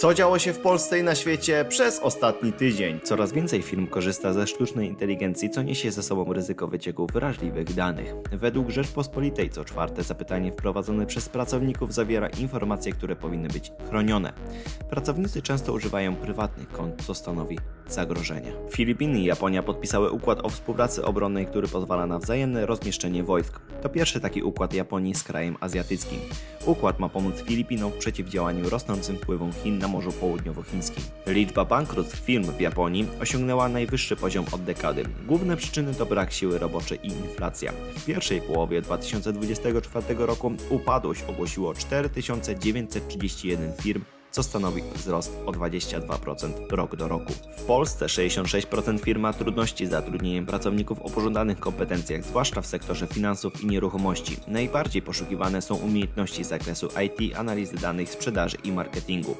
Co działo się w Polsce i na świecie przez ostatni tydzień? Coraz więcej firm korzysta ze sztucznej inteligencji, co niesie ze sobą ryzyko wycieku wrażliwych danych. Według Rzeczpospolitej co czwarte zapytanie wprowadzone przez pracowników zawiera informacje, które powinny być chronione. Pracownicy często używają prywatnych kont, co stanowi zagrożenie. Filipiny i Japonia podpisały układ o współpracy obronnej, który pozwala na wzajemne rozmieszczenie wojsk. To pierwszy taki układ Japonii z krajem azjatyckim. Układ ma pomóc Filipinom w przeciwdziałaniu rosnącym wpływom Chin na Morzu Południowochińskim. Liczba bankructw firm w Japonii osiągnęła najwyższy poziom od dekady. Główne przyczyny to brak siły roboczej i inflacja. W pierwszej połowie 2024 roku upadłość ogłosiło 4931 firm, co stanowi wzrost o 22% rok do roku. W Polsce 66% firm ma trudności z zatrudnieniem pracowników o pożądanych kompetencjach, zwłaszcza w sektorze finansów i nieruchomości. Najbardziej poszukiwane są umiejętności z zakresu IT, analizy danych, sprzedaży i marketingu.